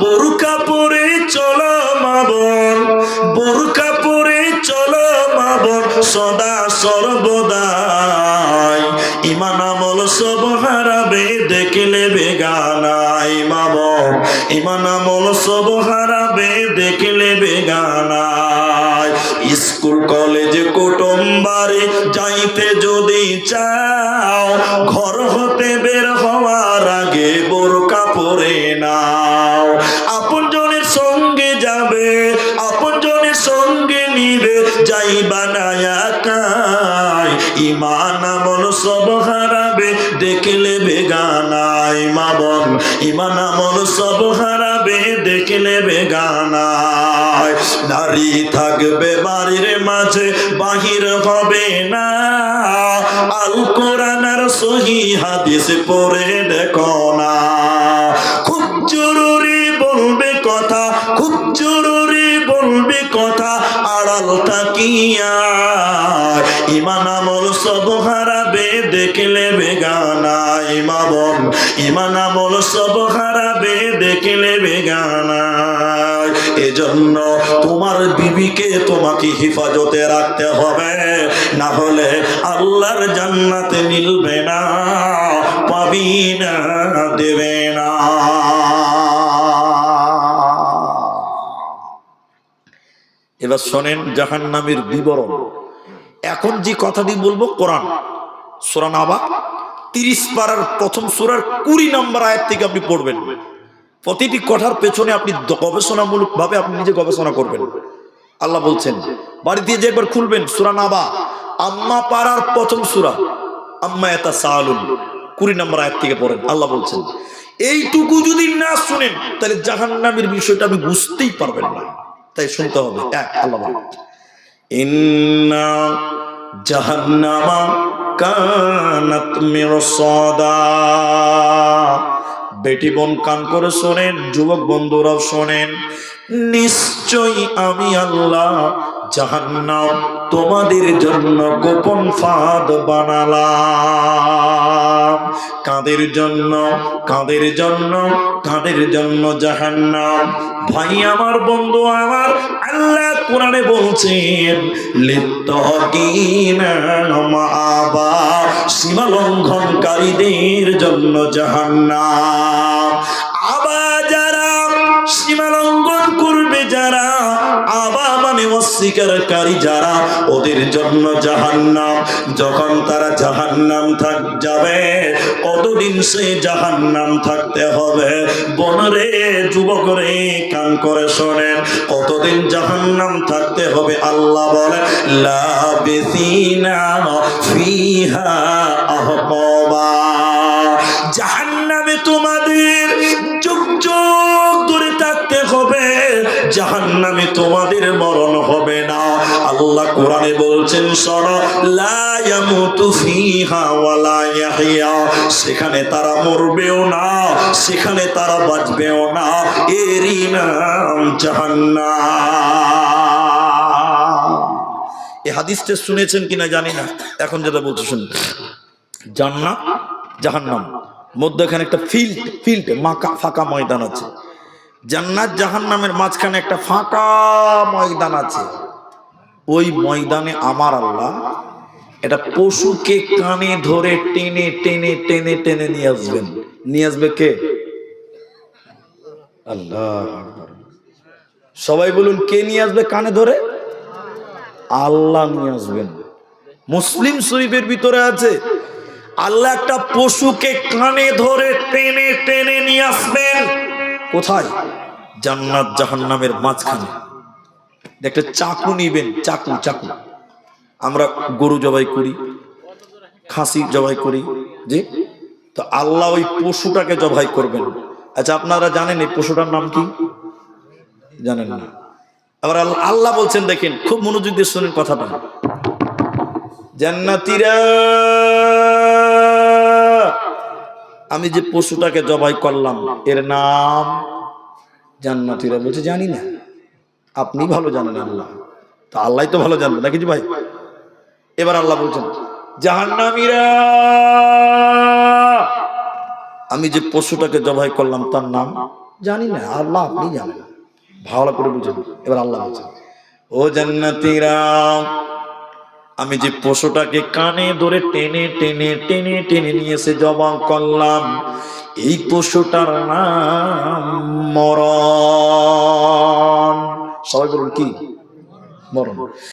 বোরকা পরে চলো মা বোন, বোরকা পরে চলো মা বোন, সদা সর্বদাই। ইমান আমল সব হারাবে, দেখলে বেগানাই মা বোন। ইমান আমল সব হারাবে, দেখলে বেগানাই স্কুল, কলেজ কুটুম বাড়ি যাইতে যদি চাও, ঘর যাইবা না ইমান আমল সব হারাবে, দেখলে বেগানাই মা বোন ইমান আমল সব হারাবে, দেখলে বেগানাই নারী থাকবে বাড়ির মাঝে, বাহির হবে না। আল কোরআন আর সহি হাদিস পড়ে দেখো না। খুব জরুরি বলবে কথা, খুব জরুরি আড়াল তাকিয়া। ইমান আমল সব হারাবে দেখলে বেগানা। ইমাবন ইমান আমল সব হারাবে দেখলে বেগানা। এজন্য তোমার বিবিকে তোমাকে হেফাজতে রাখতে হবে না হলে আল্লাহর জান্নাতে মিলবে না, পাবি না, দেবে না। এবার শোনেন জাহান নামের বিবরণ। এখন যে কথাটি বলব কোরআন। সোরা আবা তিরিশ পাড়ার প্রথম সুরার কুড়ি নম্বর আয়ের থেকে আপনি পড়বেন। প্রতিটি কথার পেছনে আপনি দ- গবেষণামূলক ভাবে আপনি নিজে গবেষণা করবেন। আল্লাহ বলছেন, বাড়িতে যে একবার খুলবেন সুরা নাবা, আম্মা পাড়ার প্রথম সুরা, আম্মা এতা সালুন কুড়ি নম্বর আয়াত থেকে পড়েন। আল্লাহ বলছেন, এইটুকু যদি না শুনেন, তাহলে জাহান্নামের বিষয়টা আপনি বুঝতেই পারবেন না। তাই শুনতে হবে। এক আল্লাহ ইন্না জাহান্নামা কানাত মিরসাদা। বেটি বোন কান করে শোনেন যুবক বন্ধুরাও শোনেন নিশ্চয়ই আমি আল্লাহ জাহান্নাম তোমাদের জন্য গোপন ফাঁদ বানালাম। কাদের জন্য? কাদের জন্য? কাদের জন্য জাহান্নাম? ভাই আমার, বন্ধু আমার, আল্লাহ কোরআনে বলছেন লিত্তাকিনা মাআবা সীমা লঙ্ঘনকারীদের জন্য জাহান্নাম। মানে অস্বীকারী যারা ওদের জন্য জাহান্নাম। যখন তারা জাহান্নাম থাক, যাবে, কতদিন সে জাহান্নাম থাকতে হবে? বনরে যুবক রে কান করে শোনেন, কতদিন জাহান্নাম থাকতে হবে আল্লাহ বলে ফিহা আহকাবা জাহান্নামে তোমাদের জাহান্নামে তোমাদের মরণ হবে না। আল্লাহ কোরআনে বলছেন ইয়াহইয়া। সেখানে তারা মরবেও না, সেখানে তারা বাঁচবেও না। এরই নাম জাহান্নাম। এই হাদিসটা শুনেছেন কিনা জানি না, এখন যেটা বলছে শুনুন। জান্নাত, জাহান্নাম। মধ্যখানে একটা ফিল্ড ফিল্ড, মাকা, ফাঁকা ময়দান আছে। জান্নাত জাহান্নামের মাঝখানে একটা ফাঁকা ময়দান আছে। ওই ময়দানে আমার আল্লাহ এটা পশুকে কানে ধরে টেনে টেনে টেনে টেনে নিয়ে আসবেন। নিয়ে আসবে কে? আল্লাহ সবাই বলুন, কে নিয়ে আসবে কানে ধরে? আল্লাহ নিয়ে আসবেন। মুসলিম শরীফের ভিতরে আছে, আল্লাহ একটা পশুকে কানে ধরে টেনে টেনে নিয়ে আসবেন। কোথায়? জান্নাত জাহান্নামের মাঝখানে। একটা চাকু নিবেন, চাকু চাকু। আমরা গরু জবাই করি, খাসি জবাই করি, জি? তো আল্লাহ ওই পশুটাকে জবাই করবেন। আচ্ছা আপনারা জানেন এই পশুটার নাম কি? জানেন না। আবার আল্লাহ বলছেন, দেখেন, খুব মনোযোগ দিয়ে শোনেন কথাটা। জান্নাতিরা আমি যে পশুটাকে জবাই করলাম, এর নাম জান্নাতিরা বলছে, জানি না। আপনি ভালো জানেন আল্লাহ। তা আল্লাহ তো ভালো জানবে, নাকি ভাই এবার আল্লাহ বলছেন, জাহান্নামীরা, আমি যে পশুটাকে জবাই করলাম, তার নাম জানি না। আল্লাহ আপনি জানেন। ভালো করে বুঝুন এবার আল্লাহ বলছেন, ও জান্নাতীরা আমি যে পশুটাকে কানে ধরে টেনে টেনে টেনে টেনে নিয়ে এসে জবাব করলাম, এই পশুটার নাম মরণ। সবাই বলুন কি? মরণ।